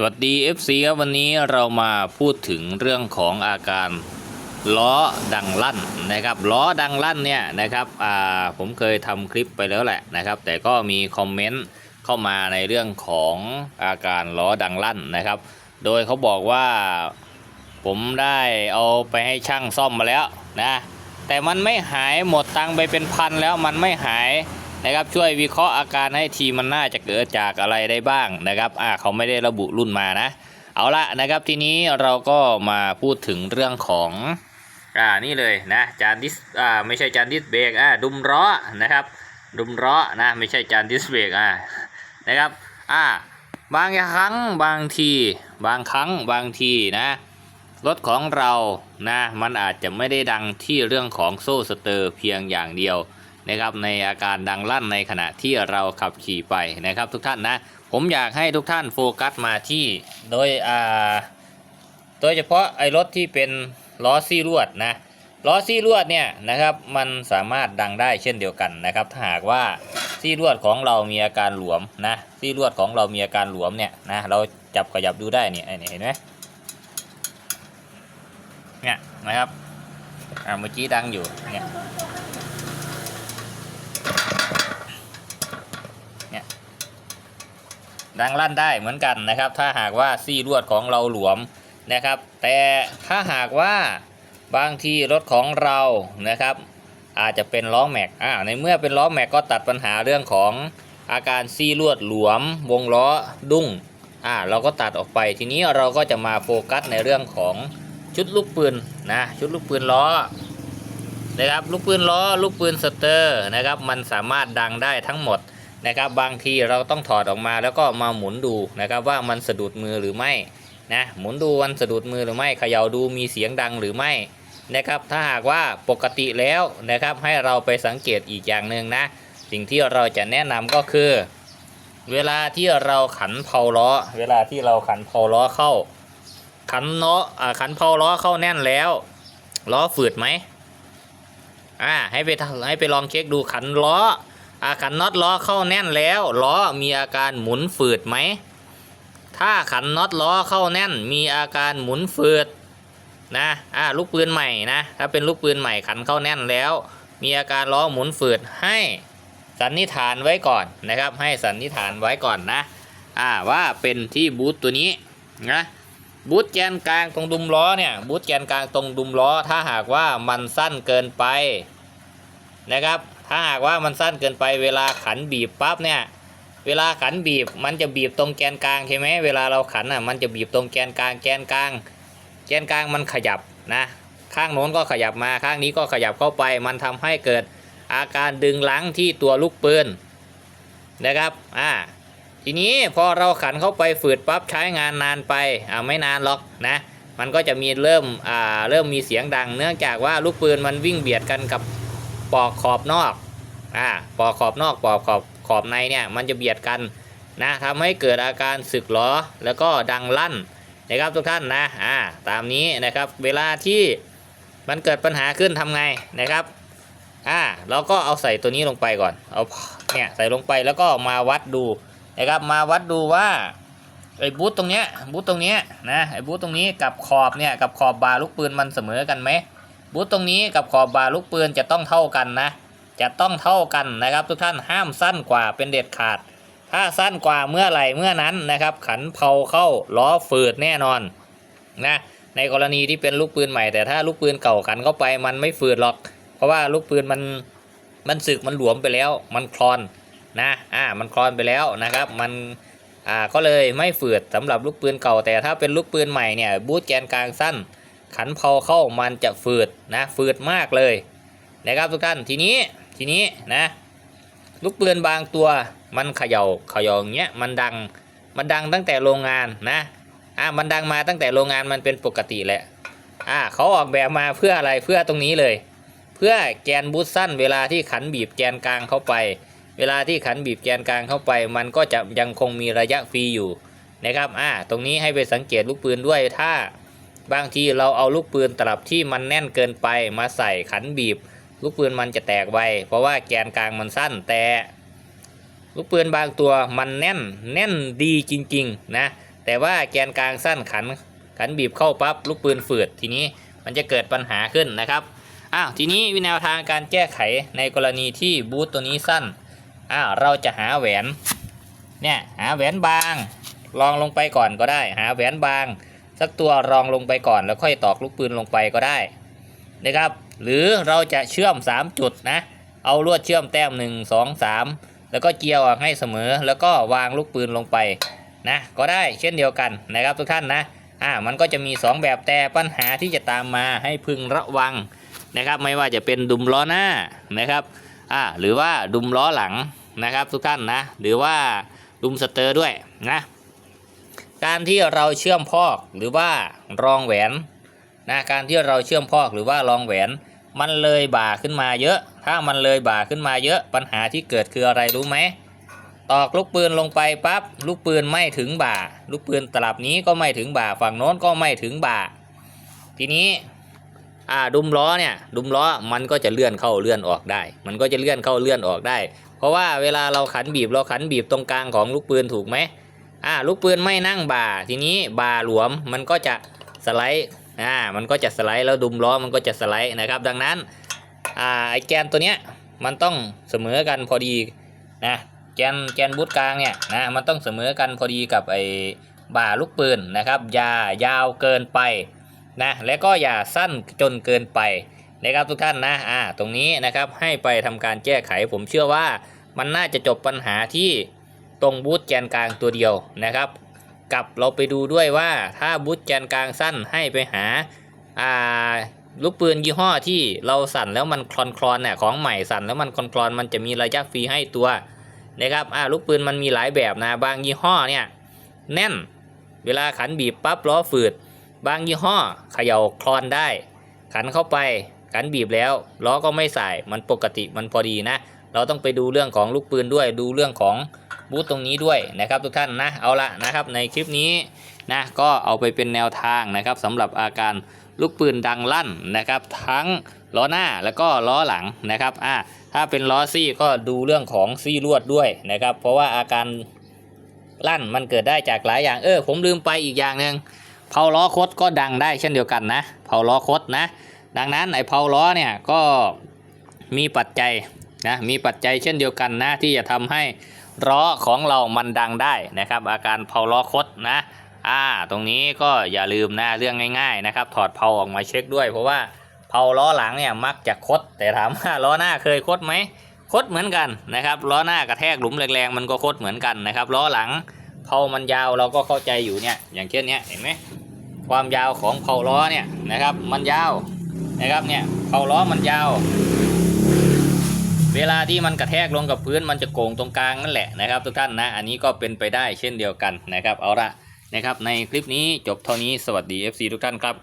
สวัสดี FC ครับวันนี้เรามาพูดถึงเรื่องของอาการล้อดังลั่นนะครับล้อดังลั่นเนี่ยนะครับอ่าผมเคยทำคลิปไปแล้วแหละนะครับ แต่ก็มีคอมเมนต์เข้ามาในเรื่องของอาการล้อดังลั่นนะครับ โดยเขาบอกว่าผมได้เอาไปให้ช่างซ่อมมาแล้วนะแต่มันไม่หายหมดตังไปเป็นพันแล้วมันไม่หาย นะครับช่วยวิเคราะห์อาการให้ทีมันน่าจะเกิดจากอะไรได้บ้างนะครับอ่าเขาไม่ได้ระบุรุ่นมานะ เอาละนะครับทีนี้เราก็มาพูดถึงเรื่องของอ่านี่เลยนะจานดิสอ่าไม่ใช่จานดิสเบรกอ่าดุมล้อนะครับ ดุมล้อนะไม่ใช่จานดิสเบรกอ่านะครับอ่าบางครั้งบางทีบางครั้งบางทีนะรถของเรานะมันอาจจะไม่ได้ดังที่เรื่องของโซ่สเตอร์เพียงอย่างเดียว นะครับในอาการดังลั่นในขณะที่เราขับขี่ไปนะครับ ทุกท่านนะ ผมอยากให้ทุกท่านโฟกัสมาที่โดยอ่าโดยเฉพาะไอ้รถที่เป็นล้อซี่ลวดนะล้อซี่ลวดเนี่ยนะครับมันสามารถดังได้เช่นเดียวกันนะครับ ถ้าหากว่าซี่ลวดของเรามีอาการหลวมนะซี่ลวดของเรามีอาการหลวมเนี่ยนะเราจับขยับดูได้เนี่ยไอ้นี่เห็นไหมเนี่ยนะครับอ่าเมื่อกี้ดังอยู่เนี่ย ดังลั่นได้เหมือนกันนะครับ ถ้าหากว่าซี่ลวดของเราหลวมนะครับ แต่ถ้าหากว่าบางทีรถของเรานะครับ อาจจะเป็นล้อแม็กอ่าในเมื่อเป็นล้อแม็กก็ตัดปัญหาเรื่องของอาการซี่ลวดหลวม วงล้อดุ้งอ่าเราก็ตัดออกไปทีนี้เราก็จะมาโฟกัสในเรื่องของชุดลูกปืนนะชุดลูกปืนล้อนะครับลูกปืนล้อลูกปืนสเตอร์นะครับมันสามารถดังได้ทั้งหมด นะครับบางทีเราต้องถอดออกมาแล้วก็มาหมุนดูนะครับว่ามันสะดุดมือหรือไม่นะหมุนดูมันสะดุดมือหรือไม่เขย่าดูมีเสียงดังหรือไม่นะครับถ้าหากว่าปกติแล้วนะครับให้เราไปสังเกตอีกอย่างหนึ่งนะ สิ่งที่เราจะแนะนำก็คือ เวลาที่เราขันเพาล้อ เวลาที่เราขันเพาล้อเข้า ขันล้ออ่าขันเพาล้อเข้าแน่นแล้วล้อฝืดไหมอ่าให้ไปให้ไปลองเช็คดูขันล้อ อาขันน็อตล้อเข้าแน่นแล้วล้อมีอาการหมุนฝืดไหม ถ้าขันน็อตล้อเข้าแน่น มีอาการหมุนฝืดนะอ่าลูกปืนใหม่นะถ้าเป็นลูกปืนใหม่ขันเข้าแน่นแล้ว มีอาการล้อหมุนฝืดให้สันนิษฐานไว้ก่อนนะครับ ให้สันนิษฐานไว้ก่อนนะอ่าว่าเป็นที่บูทตัวนี้นะบูทแกนกลางตรงดุมล้อเนี่ยบูทแกนกลางตรงดุมล้อถ้าหากว่ามันสั้นเกินไปนะครับ ถ้าหากว่ามันสั้นเกินไปเวลาขันบีบปั๊บเนี่ยเวลาขันบีบมันจะบีบตรงแกนกลางใช่ไหมเวลาเราขันอะมันจะบีบตรงแกนกลางแกนกลาง แกนกลางมันขยับนะข้างโน้นก็ขยับมาข้างนี้ก็ขยับเข้าไป มันทำให้เกิดอาการดึงลังที่ตัวลูกปืนนะครับอ่าทีนี้พอเราขันเข้าไปฝืดปั๊บใช้งานนานไปอ่าไม่นานหรอกนะมันก็จะมีเริ่มอ่าเริ่มมีเสียงดัง เนื่องจากว่าลูกปืนมันวิ่งเบียดกันกับ ปอกขอบนอกอ่าปอกขอบนอกปอกขอบขอบในเนี่ยมันจะเบียดกันนะทำให้เกิดอาการสึกล้อแล้วก็ดังลั่นนะครับทุกท่านนะอ่าตามนี้นะครับเวลาที่มันเกิดปัญหาขึ้นทำไงนะครับอ่าเราก็เอาใส่ตัวนี้ลงไปก่อนเอาเนี่ยใส่ลงไปแล้วก็มาวัดดูนะครับมาวัดดูว่าไอ้บูทตรงเนี้ยบูทตรงเนี้ยนะไอ้บูทตรงนี้กับขอบเนี่ยกับขอบบาลูกปืนมันเสมอกันไหม บูทตรงนี้กับขอบบาลูกปืนจะต้องเท่ากันนะ จะต้องเท่ากันนะครับ ทุกท่านห้ามสั้นกว่าเป็นเด็ดขาด ถ้าสั้นกว่าเมื่อไหร่เมื่อนั้นนะครับ ขันเพาเข้าล้อฝืดแน่นอนนะในกรณีที่เป็นลูกปืนใหม่แต่ถ้าลูกปืนเก่าขันเข้าไปมันไม่ฝืดหรอก เพราะว่าลูกปืนมันมันสึกมันหลวมไปแล้ว มันคลอนนะอ่ามันคลอนไปแล้วนะครับ มันอ่าก็เลยไม่ฝืดสำหรับลูกปืนเก่า แต่ถ้าเป็นลูกปืนใหม่เนี่ยบูทแกนกลางสั้น ขันเพาเข้ามันจะฝืดนะฝืดมากเลยนะครับทุกท่านทีนี้ทีนี้นะลูกปืนบางตัวมันเขยา่าเขย่าอย่างเงี้ยมันดังมันดังตั้งแต่โรงงานนะอะมันดังมาตั้งแต่โรงงานมันเป็นปกติแหละอะเขาออกแบบมาเพื่ออะไรเพื่อตรงนี้เลย เพื่อแกนบูทสั้นเวลาที่ขันบีบแกนกลางเข้าไป เวลาที่ขันบีบแกนกลางเข้าไป มันก็จะยังคงมีระยะฟรีอยู่นะครับอะตรงนี้ให้ไปสังเกตลูกปืนด้วยถ้า บางทีเราเอาลูกปืนตลับที่มันแน่นเกินไปมาใส่ขันบีบ ลูกปืนมันจะแตกไวเพราะว่าแกนกลางมันสั้นแต่ ลูกปืนบางตัวมันแน่นแน่นดีจริงๆนะแต่ว่าแกนกลางสั้นขันขันบีบเข้าปั๊บลูกปืนฝืดทีนี้มันจะเกิดปัญหาขึ้นนะครับอ้าวทีนี้วิแนวทางการแก้ไขในกรณีที่บูทตัวนี้สั้นอ้าวเราจะหาแหวนเนี่ยหาแหวนบางรองลงไปก่อนก็ได้ หาแหวนบาง สักตัวรองลงไปก่อน แล้วค่อยตอกลูกปืนลงไปก็ได้นะครับ หรือเราจะเชื่อม 3 จุดนะ เอาลวดเชื่อมแต้ม 1 2 3 แล้วก็เกี่ยวให้เสมอ แล้วก็วางลูกปืนลงไปนะก็ได้เช่นเดียวกันนะครับทุกท่านนะอ่ามันก็จะมี 2 แบบแต่ปัญหาที่จะตามมาให้พึงระวังนะครับ ไม่ว่าจะเป็นดุมล้อหน้านะครับอ่าหรือว่าดุมล้อหลังนะครับ ทุกท่านนะ หรือว่าดุมสเตอร์ด้วยนะ การที่เราเชื่อมพอกหรือว่ารองแหวนนะการที่เราเชื่อมพอกหรือว่ารองแหวน มันเลยบ่าขึ้นมาเยอะ ถ้ามันเลยบ่าขึ้นมาเยอะปัญหาที่เกิดคืออะไรรู้ไหมตอกลูกปืนลงไปปั๊บลูกปืนไม่ถึงบ่า ลูกปืนตลับนี้ก็ไม่ถึงบ่า ฝั่งโน้นก็ไม่ถึงบ่า ทีนี้อ่าดุมล้อเนี่ยดุมล้อมันก็จะเลื่อนเข้าเลื่อนออกได้ มันก็จะเลื่อนเข้าเลื่อนออกได้ เพราะว่าเวลาเราขันบีบเราขันบีบตรงกลางของลูกปืนถูกไหม อ่าลูกปืนไม่นั่งบ่า ทีนี้บ่าหลวมมันก็จะสไลด์อ่ามันก็จะสไลด์แล้วดุมล้อมันก็จะสไลด์นะครับ ดังนั้นอ่าไอแกนตัวเนี้ยมันต้องเสมอกันพอดีนะแกนแกนบูทกลางเนี่ยนะมันต้องเสมอกันพอดีกับไอบ่าลูกปืนนะครับอย่ายาวเกินไปนะและก็อย่าสั้นจนเกินไปนะครับทุกท่านนะอ่าตรงนี้นะครับให้ไปทำการแก้ไขผมเชื่อว่ามันน่าจะจบปัญหาที่ ตรงบูทแกนกลางตัวเดียวนะครับกับเราไปดูด้วยว่าถ้าบูทแกนกลางสั้นให้ไปหาอ่าลูกปืนยี่ห้อที่เราสั่นแล้วมันคลอนคลอนเนี่ยของใหม่สั่นแล้วมันคลอนคลอนมันจะมีระยะฟรีให้ตัวนะครับอ่าลูกปืนมันมีหลายแบบนะบางยี่ห้อเนี่ยแน่นเวลาขันบีบปั๊บล้อฝืด บางยี่ห้อเขย่าคลอนได้ ขันเข้าไปขันบีบแล้วล้อก็ไม่ใส่มันปกติมันพอดีนะ เราต้องไปดูเรื่องของลูกปืนด้วยดูเรื่องของ บูธตรงนี้ด้วยนะครับทุกท่านนะเอาละนะครับในคลิปนี้นะก็เอาไปเป็นแนวทางนะครับสำหรับอาการลูกปืนดังลั่นนะครับ ทั้งล้อหน้าแล้วก็ล้อหลังนะครับอ่าถ้าเป็นล้อซี่ก็ดูเรื่องของซี่ลวดด้วยนะครับ เพราะว่าอาการลั่นมันเกิดได้จากหลายอย่างเออผมลืมไปอีกอย่างหนึ่งเผาล้อคดก็ดังได้เช่นเดียวกันนะเผาล้อคดนะ ดังนั้นไอ้เผาล้อเนี่ยก็มีปัจจัยนะมีปัจจัยเช่นเดียวกันนะที่จะทำให้ ล้อของเรามันดังได้นะครับ อาการเผาล้อคดนะอ่าตรงนี้ก็อย่าลืมนะเรื่องง่าย ๆ นะครับ ถอดเผาออกมาเช็คด้วย เพราะว่าเผาล้อหลังเนี่ยมักจะคด แต่ถามว่าล้อหน้าเคยคดไหมคดเหมือนกันนะครับล้อหน้ากระแทกหลุมแรงๆมันก็คดเหมือนกันนะครับล้อหลังเผามันยาวเราก็เข้าใจอยู่เนี่ยอย่างเช่นเนี้ยเห็นไหมความยาวของเผาล้อเนี่ยนะครับมันยาวนะครับเนี่ยเผาล้อมันยาว เวลาที่มันกระแทกลงกับพื้นมันจะโก่งตรงกลางนั่นแหละนะครับ ทุกท่านนะอันนี้ก็เป็นไปได้เช่นเดียวกันนะครับ เอาละนะครับในคลิปนี้จบเท่านี้สวัสดี FC ทุกท่านครับ